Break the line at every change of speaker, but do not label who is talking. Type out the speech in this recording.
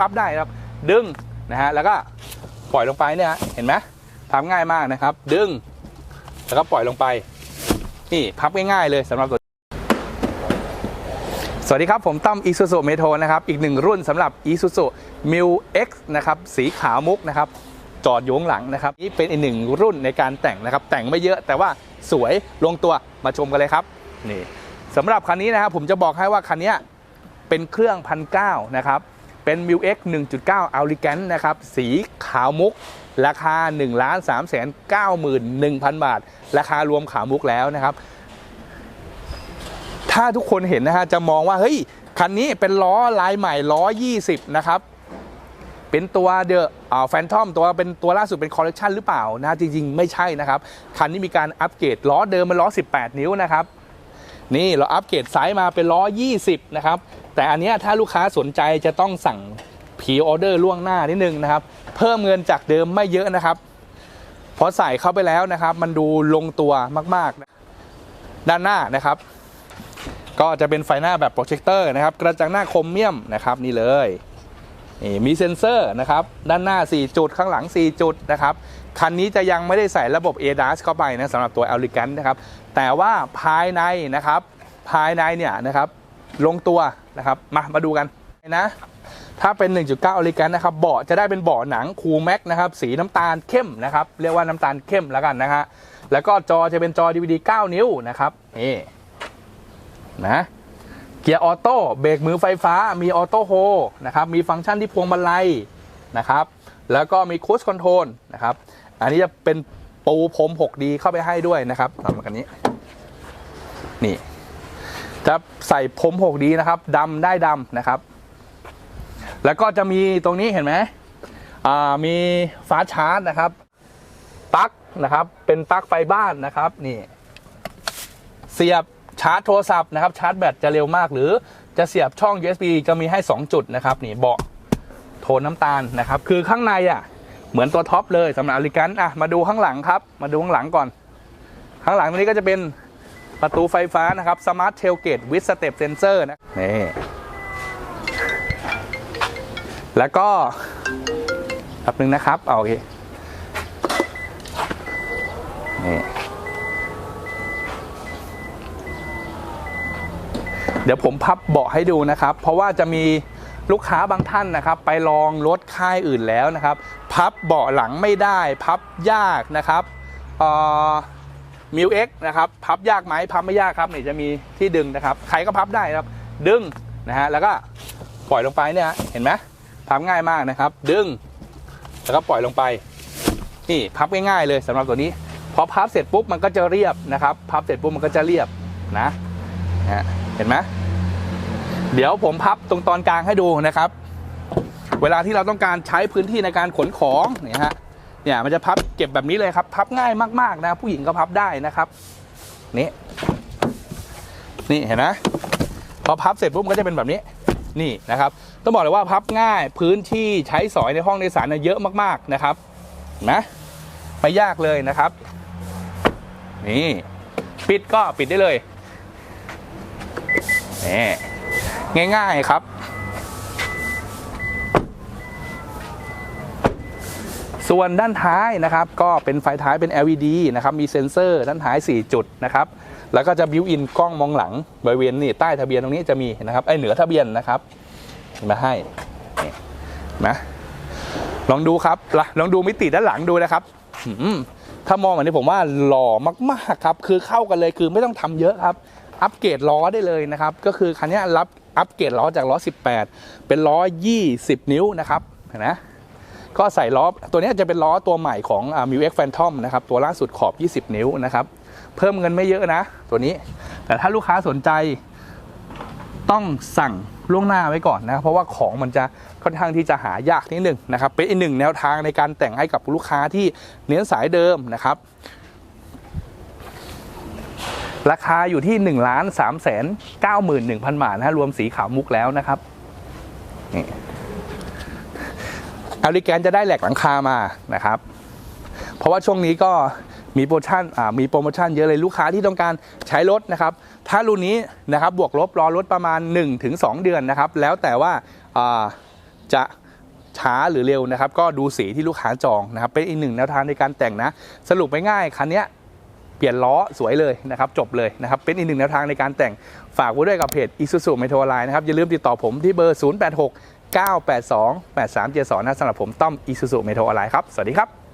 พับได้ครับ ดึงนะฮะแล้วก็ปล่อยลงไปเนี่ยฮะเห็นไหมพับง่ายมากนะครับ ดึง แล้วก็ปล่อยลงไป นี่พับง่าย ๆ เลยสำหรับตัวสวัสดีครับ ผมตั้ม Isuzu m e t o นะครับ อีกหนึ่งรุ่นสำหรับ Isuzu m i l X นะครับ สีขาวมุกนะครับ จอดอยงหลังนะครับ นี่เป็นอีกหนึ่งรุ่นในการแต่งนะครับ แต่งไม่เยอะแต่ว่าสวยลงตัวมาชมกันเลยครับ นี่สำหรับคันนี้นะครับ ผมจะบอกให้ว่าคันนี้เป็นเครื่องพันเนะครับ เป็น m i l X 1.9 a l i g a n t นะครับ สีขาวมุก ราคา1 3 9 1 0 0 0บาท ราคารวมขาวมุกแล้วนะครับ ถ้าทุกคนเห็นนะฮะจะมองว่า เฮ้ย คันนี้เป็นล้อลายใหม่ล้อ 20 นะครับเป็นตัวเดอะแฟนทอมตัวเป็นตัวล่าสุดเป็นคอลเล t ชันหรือเปล่านะจริง ๆ ไม่ใช่นะครับ คันนี้มีการอัปเกรดล้อเดิมเป็นล้อ 18 นิ้วนะครับ นี่เราอัปเกรดไซส์มาเป็นล้อ 20 นะครับ แต่อันนี้ถ้าลูกค้าสนใจจะต้องสั่งพีออเดอร์ล่วงหน้านิดนึงนะครับ เพิ่มเงินจากเดิมไม่เยอะนะครับพอใส่เข้าไปแล้วนะครับ มันดูลงตัวมากๆ ด้านหน้านะครับ ก็จะเป็นไฟหน้าแบบโปรเจคเตอร์นะครับ กระจังหน้าคมเมียมนะครับนี่เลยนี่มีเซ็นเซอร์นะครับ ด้านหน้า 4 จุดข้างหลัง 4 จุดนะครับ คันนี้จะยังไม่ได้ใส่ระบบ ADAS เข้าไปนะสำหรับตัว e l e g a n t นะครับ แต่ว่าภายในนะครับ ภายในเนี่ยนะครับ ลงตัวนะครับมามาดูกันนะถ้าเป็น 1.9 o l i g a n นะครับเบาะจะได้เป็นเบาะหนังคูแม็กนะครับสีน้ำตาลเข้มนะครับเรียกว่าน้ำตาลเข้มแล้วกันนะฮะแล้วก็จอจะเป็นจอ DVD 9 นิ้วนะครับนี่นะเกียร์ออโต้เบรกมือไฟฟ้ามีออโต้โฮนะครับมีฟังก์ชันที่พวงมาลัยนะครับแล้วก็มีคูสคอนโทรลนะครับอันนี้จะเป็นปูพรม 6D เข้าไปให้ด้วยนะครับสำหรับคันนี้นี่ จะใส่พรม 6D นะครับดำได้ดำนะครับ แล้วก็จะมีตรงนี้เห็นไหมอ่ามีฟ้าชาร์จนะครับปลั๊กนะครับ เป็นปลั๊กไฟบ้านนะครับนี่เสียบชาร์จโทรศัพท์นะครับ ชาร์จแบตจะเร็วมาก หรือจะเสียบช่อง USB จะมีให้ 2 จุดนะครับนี่เบาะโทนน้ำตาลนะครับ คือข้างในอะเหมือนตัวท็อปเลยสำหรับอลิกันอะมาดูข้างหลังครับ มาดูข้างหลังก่อน ข้างหลังตรงนี้ก็จะเป็น ประตูไฟฟ้านะครับ Smart Tailgate with Step Sensor นะนี่แล้วก็แป๊บนึงนะครับ เอาโอเคนี่เดี๋ยวผมพับเบาะให้ดูนะครับ เพราะว่าจะมีลูกค้าบางท่านนะครับ ไปลองรถค่ายอื่นแล้วนะครับ พับเบาะหลังไม่ได้ พับยากนะครับอ่า มิวเอ็กนะครับพับยากไหมพับไม่ยากครับนี่จะมีที่ดึงนะครับใครก็พับได้ครับ ดึงนะฮะแล้วก็ปล่อยลงไปเนี่ยเห็นไหมพับง่ายมากนะครับ ดึง แล้วก็ปล่อยลงไป นี่พับง่ายๆเลยสำหรับตัวนี้พอพับเสร็จปุ๊บมันก็จะเรียบนะครับ พับเสร็จปุ๊บมันก็จะเรียบนะนะฮะเห็นไหมเดี๋ยวผมพับตรงตอนกลางให้ดูนะครับ เวลาที่เราต้องการใช้พื้นที่ในการขนของเนี่ยฮะ เนี่ยมันจะพับเก็บแบบนี้เลยครับพับง่ายมากๆนะผู้หญิงก็พับได้นะครับนี่นี่เห็นไหมพอพับเสร็จปุ๊บก็จะเป็นแบบนี้นี่นะครับ ต้องบอกเลยว่าพับง่ายพื้นที่ใช้สอยในห้องโดยสารเยอะมากๆนะครับนไหมไม่ยากเลยนะครับ นี่ปิดก็ปิดได้เลยนี่ง่ายๆครับ ส่วนด้านท้ายนะครับก็เป็นไฟท้ายเป็น LED นะครับมีเซ็นเซอร์ด้านท้าย 4 จุดนะครับแล้วก็จะบิวอินกล้องมองหลังบริเวณนี่ใต้ทะเบียนตรงนี้จะมีนะครับไอเหนือทะเบียนนะครับมาให้นะลองดูครับละลองดูมิติด้านหลังดูนะครับถ้ามองแบบนี้ผมว่าหล่อมากๆครับคือเข้ากันเลยคือไม่ต้องทำเยอะครับ อัปเกรดล้อได้เลยนะครับ ก็คือคันนี้รับอัปเกรดล้อจากล้อ 18 เป็นล้อ 20 นิ้วนะครับเห็นไหม ก็ใส่ล้อตัวนี้จะเป็นล้อตัวใหม่ของมิวเอ็กแฟนทอมนะครับตัวล่าสุดขอบ 20 นิ้วนะครับ เพิ่มเงินไม่เยอะนะ ตัวนี้ แต่ถ้าลูกค้าสนใจต้องสั่งล่วงหน้าไว้ก่อนนะเพราะว่าของมันจะค่อนข้างที่จะหายากนิดหนึ่งนะครับ เป็นอีกหนึ่งแนวทางในการแต่งให้กับลูกค้าที่เน้นสายเดิมนะครับราคาอยู่ที่1นึ่งล้านสามแสนเก้าหมื่นหนึ่งพันบาทนะรวมสีขาวมุกแล้วนะครับนี่ อลิแกนจะได้แหลกหลังคามานะครับ เพราะว่าช่วงนี้ก็มีโปรโมชั่นมีโปรโมชั่นเยอะเลยลูกค้าที่ต้องการใช้รถนะครับ ถ้ารุ่นนี้นะครับบวกลบรอรถประมาณ 1-2 เดือนนะครับ แล้วแต่ว่าจะช้าหรือเร็วนะครับ ก็ดูสีที่ลูกค้าจองนะครับ เป็นอีกหนึ่งแนวทางในการแต่งนะ สรุปไปง่ายคันนี้เปลี่ยนล้อสวยเลยนะครับ จบเลยนะครับ เป็นอีกหนึ่งแนวทางในการแต่งฝากไว้ด้วยกับเพจ Isuzu m e t r o l i n e นะครับ อย่าลืมติดต่อผมที่เบอร์ 086 982 8372นะสำหรับผมต้อมอิซูซูเมโทรออนไลน์ครับ สวัสดีครับ